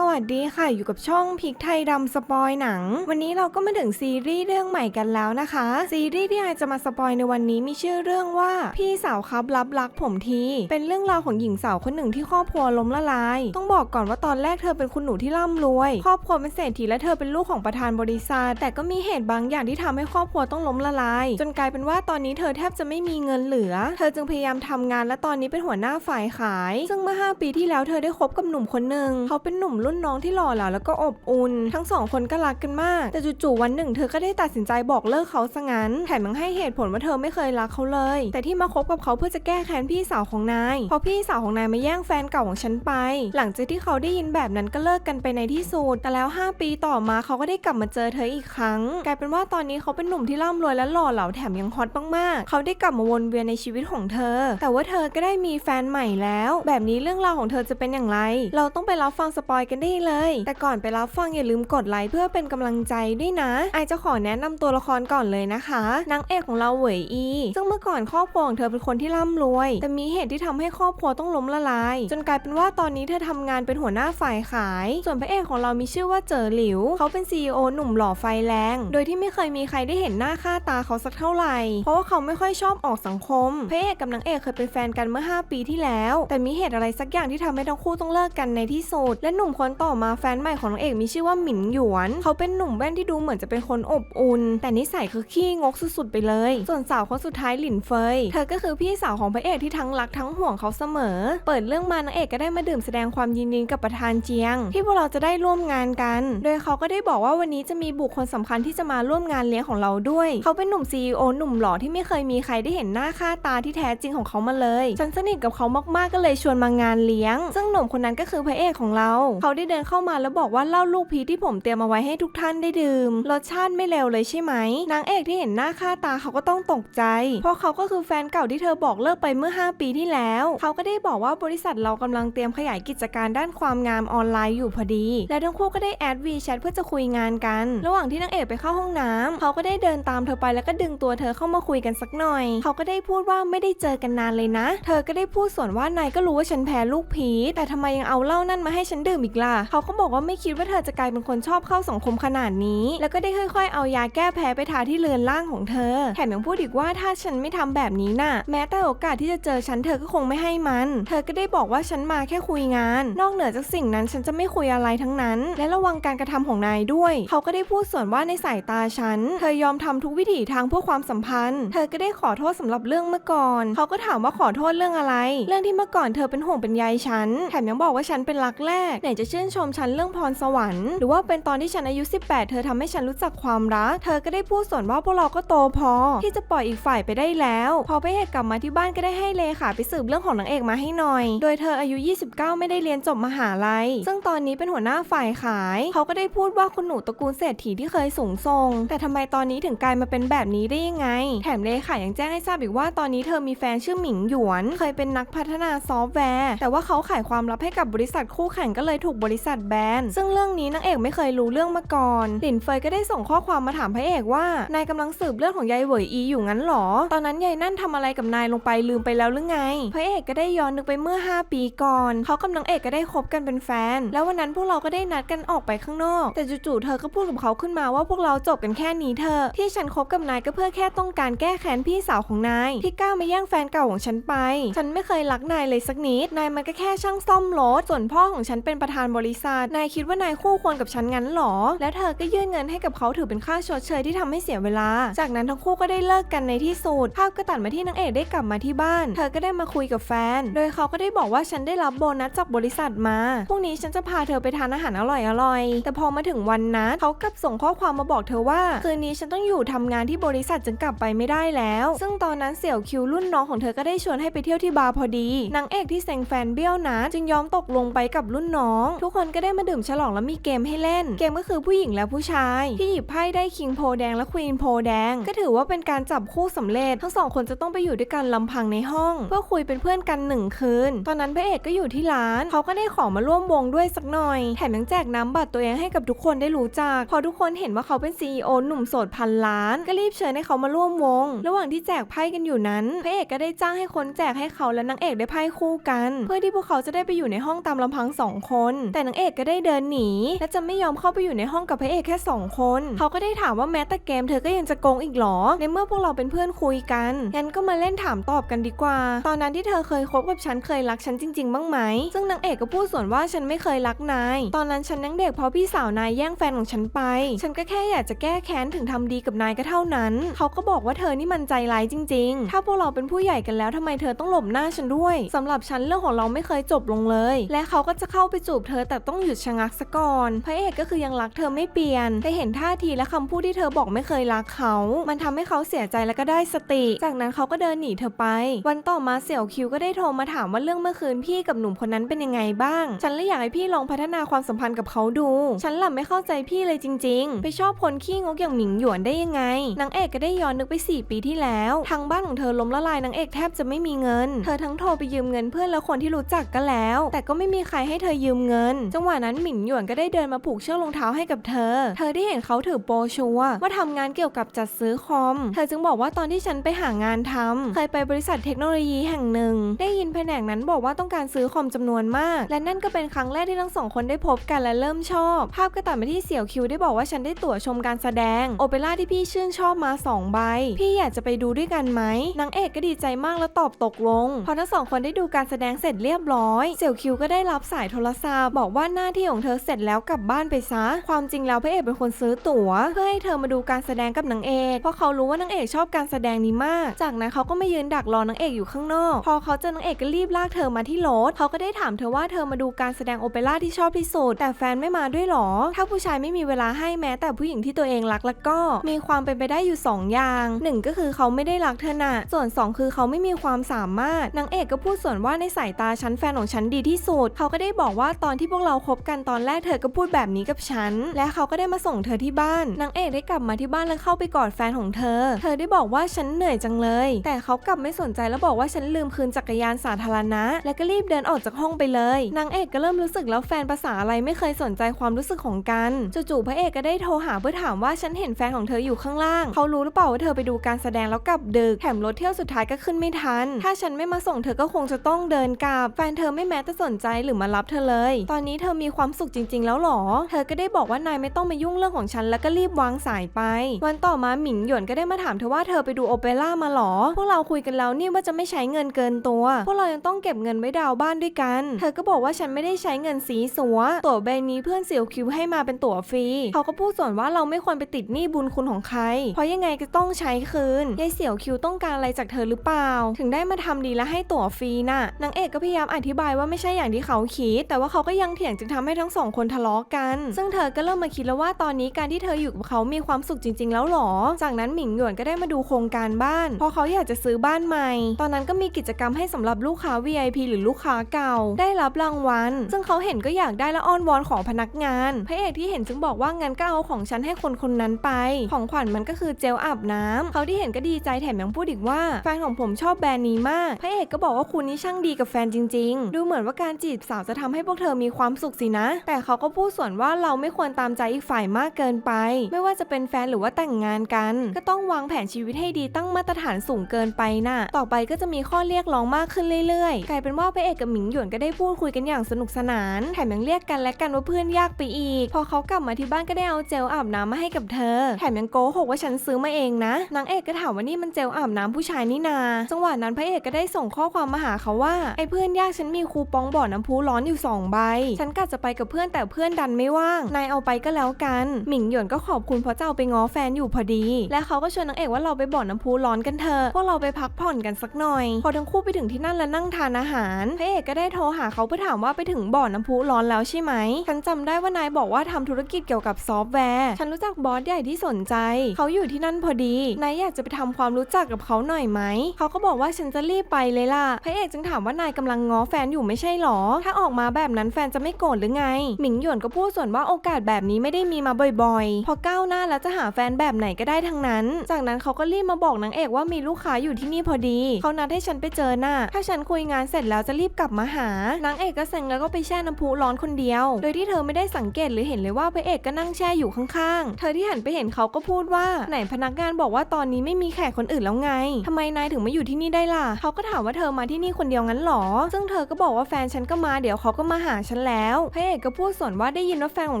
สวัสดีค่ะอยู่กับช่องพิกไทยดำสปอยหนัง วันนี้เราก็มาถึงซีรีส์เรื่องใหม่กันแล้วนะคะ ซีรีส์ที่ไอจะมาสปอยในวันนี้มีชื่อเรื่องว่า พี่สาวครับรับรักผมที เป็นเรื่องราวของหญิงสาวคนหนึ่งที่ครอบครัวล้มละลาย ต้องบอกก่อนว่าตอนแรกเธอเป็นคุณหนูที่ร่ำรวย ครอบครัวเป็นเศรษฐีและเธอเป็นลูกของประธานบริษัท แต่ก็มีเหตุบางอย่างที่ทำให้ครอบครัวต้องล้มละลาย จนกลายเป็นว่าตอนนี้เธอแทบจะไม่มีเงินเหลือ เธอจึงพยายามทำงานและตอนนี้เป็นหัวหน้าฝ่ายขาย ซึ่งเมื่อ 5 ปีที่แล้วเธอได้คบกับหนุ่มคนหนึ่งเขาเป็นหนุ่มรุ่นน้องที่หล่อเหลาแล้วก็อบอุ่น ทั้งสองคนก็รักกันมาก แต่จู่ๆวันหนึ่งเธอก็ได้ตัดสินใจบอกเลิกเขาซะงั้นแถมยังให้เหตุผลว่าเธอไม่เคยรักเขาเลย แต่ที่มาคบกับเขาเพื่อจะแก้แค้นพี่สาวของนายเพราะพี่สาวของนายมาแย่งแฟนเก่าของฉันไป หลังจากที่เขาได้ยินแบบนั้นก็เลิกกันไปในที่สุดแต่แล้ว 5 ปีต่อมาเขาก็ได้กลับมาเจอเธออีกครั้ง กลายเป็นว่าตอนนี้เขาเป็นหนุ่มที่ร่ำรวยและหล่อเหลาแถมยังฮอตมากๆ เขาได้กลับมาวนเวียนในชีวิตของเธอ แต่ว่าเธอก็ได้มีแฟนใหม่แล้ว แบบนี้เรื่องราวของเธอจะเป็นอย่างไร เราต้องไปรับฟังสปอยกันได้เลย แต่ก่อนไปรับฟังอย่าลืมกดไลค์เพื่อเป็นกำลังใจด้วยนะไอจะขอแนะนำตัวละครก่อนเลยนะคะนางเอกของเราเหวยอีซึ่งเมื่อก่อนครอบครัวของเธอเป็นคนที่ร่ำรวย แต่มีเหตุที่ทำให้ครอบครัวต้องล้มละลาย จนกลายเป็นว่าตอนนี้เธอทำงานเป็นหัวหน้าฝ่ายขาย ส่วนพระเอกของเรามีชื่อว่าเจอหลิว เขาเป็น CEO หนุ่มหล่อไฟแรง โดยที่ไม่เคยมีใครได้เห็นหน้าค่าตาเขาสักเท่าไหร่ เพราะว่าเขาไม่ค่อยชอบออกสังคม พระเอกกับนางเอกเคยเป็นแฟนกันเมื่อ 5 ปีที่แล้ว แต่มีเหตุอะไรสักอย่างที่ทำให้ทั้งคู่ต้องเลิกกันในที่สุด และหนุ่มคนต่อมาแฟนใหม่ของนางเอกมีชื่อว่าหมินหยวน เขาเป็นหนุ่มแว่นที่ดูเหมือนจะเป็นคนอบอุ่น แต่นิสัยคือขี้งกสุดๆไปเลย ส่วนสาวคนสุดท้ายหลินเฟย เธอก็คือพี่สาวของพระเอกที่ทั้งรักทั้งห่วงเขาเสมอ เปิดเรื่องมานางเอกก็ได้มาดื่มแสดงความยินดีกับประธานเจียง ที่พวกเราจะได้ร่วมงานกัน โดยเขาก็ได้บอกว่าวันนี้จะมีบุคคลสำคัญที่จะมาร่วมงานเลี้ยงของเราด้วย เขาเป็นหนุ่ม CEO หนุ่มหล่อที่ไม่เคยมีใครได้เห็นหน้าค่าตาที่แท้จริงของเขามาเลยฉันสนิทกับเขามากๆก็เลยชวนมางานเลี้ยง ซึ่งหนุ่มคนนั้นก็คือพระเอกของเราเขาได้เดินเข้ามาแล้วบอกว่าเหล้าลูกพีที่ผมเตรียมเอาไว้ให้ทุกท่านได้ดื่ม รสชาติไม่เลวเลยใช่ไหม นางเอกที่เห็นหน้าค่าตาเขาก็ต้องตกใจ เพราะเขาก็คือแฟนเก่าที่เธอบอกเลิกไปเมื่อ 5 ปีที่แล้ว เขาก็ได้บอกว่าบริษัทเรากำลังเตรียมขยายกิจการด้านความงามออนไลน์อยู่พอดี และทั้งคู่ก็ได้แอดวีแชทเพื่อจะคุยงานกัน ระหว่างที่นางเอกไปเข้าห้องน้ำเขาก็ได้เดินตามเธอไปแล้วก็ดึงตัวเธอเข้ามาคุยกันสักหน่อย เขาก็ได้พูดว่าไม่ได้เจอกันนานเลยนะ เธอก็ได้พูดส่วนว่านายก็รู้ว่าฉันแพ้ลูกพีชแต่ทำไมยังเอาเหล้านั่นมาให้ฉันดื่มอีกล่ะ เขาก็บอกว่าไม่คิดว่าเธอจะกลายเป็นคนชอบเข้าสังคมขนาดนี้ แล้วก็ได้ค่อยๆ เอายาแก้แพ้ไปทาที่เรือนร่างของเธอ แถมยังพูดอีกว่าถ้าฉันไม่ทำแบบนี้น่ะ แม้แต่โอกาสที่จะเจอฉันเธอก็คงไม่ให้มัน เธอก็ได้บอกว่าฉันมาแค่คุยงาน นอกเหนือจากสิ่งนั้นฉันจะไม่คุยอะไรทั้งนั้น และระวังการกระทำของนายด้วย เขาก็ได้พูดส่วนว่าในสายตาฉัน เธอยอมทำทุกวิถีทางเพื่อความสัมพันธ์ เธอก็ได้ขอโทษสำหรับเรื่องเมื่อก่อน เขาก็ถามว่าขอโทษเรื่องอะไร เรื่องที่เมื่อก่อนเธอเป็นห่วงเป็นใยฉัน แถมยังบอกว่าฉันเป็นรักแรกไหนจะชื่นชมฉันเรื่องพรสวรรค์หรือว่าเป็นตอนที่ฉันอายุ 18 เธอทำให้ฉันรู้จักความรัก เธอก็ได้พูดส่วนว่าพวกเราก็โตพอ ที่จะปล่อยอีกฝ่ายไปได้แล้ว พอพระเอกกลับมาที่บ้านก็ได้ให้เลขาไปสืบเรื่องของนางเอกมาให้หน่อย โดยเธออายุ 29 ไม่ได้เรียนจบมหาลัย ซึ่งตอนนี้เป็นหัวหน้าฝ่ายขาย เขาก็ได้พูดว่าคุณหนูตระกูลเศรษฐีที่เคยสูงส่ง แต่ทำไมตอนนี้ถึงกลายมาเป็นแบบนี้ได้ยังไง แถมเลขายังแจ้งให้ทราบอีกว่าตอนนี้เธอมีแฟนชื่อหมิงหยวน เคยเป็นนักพัฒนาซอฟต์แวร์ แต่ว่าเขาขายความลับให้กับบริษัทคู่แข่งก็เลยถูกบริษัทแบนซึ่งเรื่องนี้นางเอกไม่เคยรู้เรื่องมาก่อนหลินเฟยก็ได้ส่งข้อความมาถามพระเอกว่านายกำลังสืบเรื่องของยายเหวยอีอยู่งั้นหรอ ตอนนั้นยายนั่นทำอะไรกับนายลงไปลืมไปแล้วหรือไง พระเอกก็ได้ย้อนนึกไปเมื่อ 5 ปีก่อน เขากับนางเอกก็ได้คบกันเป็นแฟน แล้ววันนั้นพวกเราก็ได้นัดกันออกไปข้างนอก แต่จู่ๆเธอก็พูดกับเขาขึ้นมาว่าพวกเราจบกันแค่นี้เธอ ที่ฉันคบกับนายก็เพื่อแค่ต้องการแก้แค้นพี่สาวของนายที่กล้ามาแย่งแฟนเก่าของฉันไป ฉันไม่เคยรักนายเลยสักนิด นายมันก็แค่ช่างซ่อมรถ ส่วนพ่อของฉันเป็นประธานบริษัท นายคิดว่านายคู่ควรกับฉันงั้นหรอ แล้วเธอก็ยื่นเงินให้กับเขาถือเป็นค่าชดเชยที่ทำให้เสียเวลา จากนั้นทั้งคู่ก็ได้เลิกกันในที่สุด ภาพก็ตัดมาที่นางเอกได้กลับมาที่บ้าน เธอก็ได้มาคุยกับแฟน โดยเขาก็ได้บอกว่าฉันได้รับโบนัสจากบริษัทมา พรุ่งนี้ฉันจะพาเธอไปทานอาหารอร่อยๆแต่พอมาถึงวันนัดเขากลับส่งข้อความมาบอกเธอว่า คืนนี้ฉันต้องอยู่ทำงานที่บริษัทจึงกลับไปไม่ได้แล้ว ซึ่งตอนนั้นเสี่ยวคิวรุ่นน้องของเธอก็ได้ชวนให้ไปเที่ยวที่บาร์พอดี นางเอกที่เซ็งแฟนเบี้ยวนะจึงยอมตกลงไปกับรุ่นน้องทุกคนก็ได้มาดื่มฉลองแล้วมีเกมให้เล่น เกมก็คือผู้หญิงและผู้ชาย ที่หยิบไพ่ได้คิงโพแดงและควีนโพแดง ก็ถือว่าเป็นการจับคู่สำเร็จ ทั้งสองคนจะต้องไปอยู่ด้วยกันลำพังในห้อง เพื่อคุยเป็นเพื่อนกันหนึ่งคืน ตอนนั้นพระเอกก็อยู่ที่ร้าน เขาก็ได้ขอมาร่วมวงด้วยสักหน่อย แถมยังแจกน้ำบัตรตัวเองให้กับทุกคนได้รู้จัก พอทุกคนเห็นว่าเขาเป็น CEO หนุ่มโสดพันล้าน ก็รีบเชิญให้เขามาร่วมวง ระหว่างที่แจกไพ่กันอยู่นั้น พระเอกก็ได้จ้างให้คนแจกให้เขาและนางเอกได้ไพ่คู่กัน เพื่อที่พวกเขาจะได้ไปอยู่ในห้องตามลำพังสองคนแต่นางเอกก็ได้เดินหนี และจะไม่ยอมเข้าไปอยู่ในห้องกับพระเอกแค่สองคน เขาก็ได้ถามว่าแม้แต่เกมเธอก็ยังจะโกงอีกเหรอ ในเมื่อพวกเราเป็นเพื่อนคุยกัน งั้นก็มาเล่นถามตอบกันดีกว่า ตอนนั้นที่เธอเคยคบกับฉันเคยรักฉันจริงๆ บ้างไหม ซึ่งนางเอกก็พูดส่วนว่าฉันไม่เคยรักนาย ตอนนั้นฉันยังเด็กเพราะพี่สาวนายแย่งแฟนของฉันไป ฉันก็แค่อยากจะแก้แค้นถึงทำดีกับนายก็เท่านั้น เขาก็บอกว่าเธอนี่มันใจร้ายจริง ๆ ถ้าพวกเราเป็นผู้ใหญ่กันแล้วทำไมเธอต้องหลบหน้าฉันด้วยสำหรับฉันเรื่องของเราไม่เคยจบลงเลย และเขาก็จะเข้าไปจูบเธอแต่ต้องหยุดชะงักซะก่อน พระเอกก็คือยังรักเธอไม่เปลี่ยน แต่เห็นท่าทีและคำพูดที่เธอบอกไม่เคยรักเขา มันทำให้เขาเสียใจและก็ได้สติ จากนั้นเขาก็เดินหนีเธอไป วันต่อมาเสี่ยวคิวก็ได้โทรมาถามว่าเรื่องเมื่อคืนพี่กับหนุ่มคนนั้นเป็นยังไงบ้าง ฉันเลยอยากให้พี่ลองพัฒนาความสัมพันธ์กับเขาดู ฉันหล่ะไม่เข้าใจพี่เลยจริง ๆ ไปชอบคนขี้งกอย่างหมิงหยวนได้ยังไง นางเอกก็ได้ย้อนนึกไป 4 ปีที่แล้ว ทางบ้านของเธอล้มละลายนางเอกแทบจะไม่มีเงิน เธอทั้งโทรไปยืมเงินเพื่อนและคนที่รู้จักก็แล้ว แต่ก็ไม่มีใครให้เธอยืมเงินจังหวะนั้นหมิงหยวนก็ได้เดินมาผูกเชือกรองเท้าให้กับเธอ เธอได้เห็นเขาถือโปรชัวร์ว่าทำงานเกี่ยวกับจัดซื้อคอม เธอจึงบอกว่าตอนที่ฉันไปหางานทำเคยไปบริษัทเทคโนโลยีแห่งหนึ่ง ได้ยินแผนกนั้นบอกว่าต้องการซื้อคอมจำนวนมาก และนั่นก็เป็นครั้งแรกที่ทั้งสองคนได้พบกันและเริ่มชอบ ภาพก็ตัดมาที่เสี่ยวคิวได้บอกว่าฉันได้ตั๋วชมการแสดงโอเปร่าที่พี่ชื่นชอบมาสองใบ พี่อยากจะไปดูด้วยกันไหมนางเอกก็ดีใจมากแล้วตอบตกลง พอทั้งสองคนได้ดูการแสดงเสร็จเรียบร้อย เสี่ยวคิวก็ได้รับสายโทรศัพท์บอกว่าหน้าที่ของเธอเสร็จแล้วกลับบ้านไปซะ ความจริงแล้วพระเอกเป็นคนซื้อตั๋ว เพื่อให้เธอมาดูการแสดงกับนางเอก เพราะเขารู้ว่านางเอกชอบการแสดงนี้มาก จากนั้นเขาก็ไม่ยืนดักรอนางเอกอยู่ข้างนอก พอเขาเจอนางเอกก็รีบลากเธอมาที่รถเขาก็ได้ถามเธอว่าเธอมาดูการแสดงโอเปร่าที่ชอบที่สุดแต่แฟนไม่มาด้วยหรอ ถ้าผู้ชายไม่มีเวลาให้แม้แต่ผู้หญิงที่ตัวเองรักแล้วก็ มีความเป็นไปได้อยู่สองอย่างหนึ่งก็คือเขาไม่ได้รักเธอนะส่วนสองคือเขาไม่มีความสามารถนางเอกก็พูดส่วนว่าในสายตาฉันแฟนของฉันดีที่สุด เขาก็ได้บอกว่าตอนที่พวกเราคบกันตอนแรกเธอก็พูดแบบนี้กับฉัน และเขาก็ได้มาส่งเธอที่บ้าน นางเอกได้กลับมาที่บ้านแล้วเข้าไปกอดแฟนของเธอ เธอได้บอกว่าฉันเหนื่อยจังเลย แต่เขากลับไม่สนใจแล้วบอกว่าฉันลืมคืนจักรยานสาธารณะ และก็รีบเดินออกจากห้องไปเลย นางเอกก็เริ่มรู้สึกแล้วแฟนภาษาอะไรไม่เคยสนใจความรู้สึกของกัน จู่ๆพระเอกก็ได้โทรหาเพื่อถามว่าฉันเห็นแฟนของเธออยู่ข้างล่าง เขารู้หรือเปล่าว่าเธอไปดูการแสดงแล้วกลับดึก แถมรถเที่ยวสุดท้ายก็ขึ้นไม่ทัน ถ้าฉันไม่มาส่งเธอก็คงจะต้องเดินกลับ แฟนเธอไม่แม้แต่สนใจหรือมารับเธอเลยตอนนี้เธอมีความสุขจริง ๆ แล้วหรอ เธอก็ได้บอกว่านายไม่ต้องมายุ่งเรื่องของฉันแล้วก็รีบวางสายไป วันต่อมาหมิงหยวนก็ได้มาถามเธอว่าเธอไปดูโอเปร่ามาหรอ พวกเราคุยกันแล้วนี่ว่าจะไม่ใช้เงินเกินตัว พวกเรายังต้องเก็บเงินไว้ดาวน์บ้านด้วยกัน เธอก็บอกว่าฉันไม่ได้ใช้เงินสีสัว ตั๋วใบนี้เพื่อนเสี่ยวคิวให้มาเป็นตั๋วฟรี เขาก็พูดส่วนว่าเราไม่ควรไปติดหนี้บุญคุณของใคร เพราะยังไงก็ต้องใช้คืน ยายเสี่ยวคิวต้องการอะไรจากเธอหรือเปล่า ถึงได้มาทำดีและให้ตั๋วฟรีน่ะ นางเอกก็พยายามอธิบายว่าไม่ใช่อย่างที่เขาคิด แต่ว่าเขาก็ยังเถียงจึงทำให้ทั้งสองคนทะเลาะกัน ซึ่งเธอก็เริ่มมาคิดแล้วว่าตอนนี้การที่เธออยู่กับเขามีความสุขจริง ๆ แล้วหรอ จากนั้นหมิงหยวนก็ได้มาดูโครงการบ้าน เพราะเขาอยากจะซื้อบ้านใหม่ ตอนนั้นก็มีกิจกรรมให้สำหรับลูกค้า VIP หรือลูกค้าเก่า ได้รับรางวัล ซึ่งเขาเห็นก็อยากได้และอ้อนวอนขอพนักงาน พระเอกที่เห็นจึงบอกว่างั้นก็เอาของฉันให้คนคนนั้นไป ของขวัญมันก็คือเจลอาบน้ำเขาที่เห็นก็ดีใจแถมยังพูดอีกว่าแฟนของผมชอบแบรนด์นี้มาก พระเอกก็บอกว่าคุณนี่ช่างดีกับแฟนจริง ๆ ดูเหมือนว่าการจีบสาวจะทำให้พวกเธอมีีความสุขสินะ แต่เขาก็พูดส่วนว่าเราไม่ควรตามใจอีกฝ่ายมากเกินไป ไม่ว่าจะเป็นแฟนหรือว่าแต่งงานกัน ก็ต้องวางแผนชีวิตให้ดีตั้งมาตรฐานสูงเกินไปน่ะ ต่อไปก็จะมีข้อเรียกร้องมากขึ้นเรื่อยๆ กลายเป็นว่าพระเอกกับหมิงหยวนก็ได้พูดคุยกันอย่างสนุกสนาน แถมยังเรียกกันและกันว่าเพื่อนยากไปอีก พอเขากลับมาที่บ้านก็ได้เอาเจลอาบน้ำมาให้กับเธอ แถมยังโกหกว่าฉันซื้อมาเองนะ นางเอกก็ถามว่านี่มันเจลอาบน้ำผู้ชายนี่นา จังหวะนั้นพระเอกก็ได้ส่งข้อความมาหาเขาว่าไอ้เพื่อนยากฉันมีคูปองบ่อน้ำพุร้อนอยู่สองใบฉันกะจะไปกับเพื่อนแต่เพื่อนดันไม่ว่าง นายเอาไปก็แล้วกัน หมิงหยวนก็ขอบคุณเพราะเจะเอาไปง้อแฟนอยู่พอดี และเขาก็ชวนนางเอกว่าเราไปบ่อน้ำพุร้อนกันเถอะพวกเราไปพักผ่อนกันสักหน่อย พอทั้งคู่ไปถึงที่นั่นและนั่งทานอาหารพระเอกก็ได้โทรหาเขาเพื่อถามว่าไปถึงบ่อน้ำพุร้อนแล้วใช่ไหมฉันจำได้ว่านายบอกว่าทำธุรกิจเกี่ยวกับซอฟต์แวร์ ฉันรู้จักบอสใหญ่ที่สนใจ เขาอยู่ที่นั่นพอดี นายอยากจะไปทำความรู้จักกับเขาหน่อยไหม เขาก็บอกว่าฉันจะรีบไปเลยล่ะ พระเอกจึงถามว่านายกำลังง้อแฟนอยู่ไม่ใช่หรอ ถ้าออกมาแบบนั้นแฟนจะไม่โกรธหรือไง หมิงหยวนก็พูดส่วนว่าโอกาสแบบนี้ไม่ได้มีมาบ่อยๆ พอก้าวหน้าแล้วจะหาแฟนแบบไหนก็ได้ทั้งนั้น จากนั้นเขาก็รีบมาบอกนางเอกว่ามีลูกค้าอยู่ที่นี่พอดี เขานัดให้ฉันไปเจอหน้า ถ้าฉันคุยงานเสร็จแล้วจะรีบกลับมาหานางเอกก็เซ็งแล้วก็ไปแช่น้ำพุร้อนคนเดียว โดยที่เธอไม่ได้สังเกตหรือเห็นเลยว่าพระเอกก็นั่งแช่อยู่ข้างๆ เธอที่หันไปเห็นเขาก็พูดว่าไหนพนักงานบอกว่าตอนนี้ไม่มีแขกคนอื่นแล้วไงทำไมนายถึงมาอยู่ที่นี่ได้ล่ะ เขาก็ถามว่าเธอมาที่นี่คนเดียวงั้นหรอ ซึ่งเธอก็บอกว่าแฟนฉันก็มาเดี๋ยวเขาก็มาหาฉันฉันแล้วพระเอกก็พูดสวนว่าได้ยินว่าแฟนขอ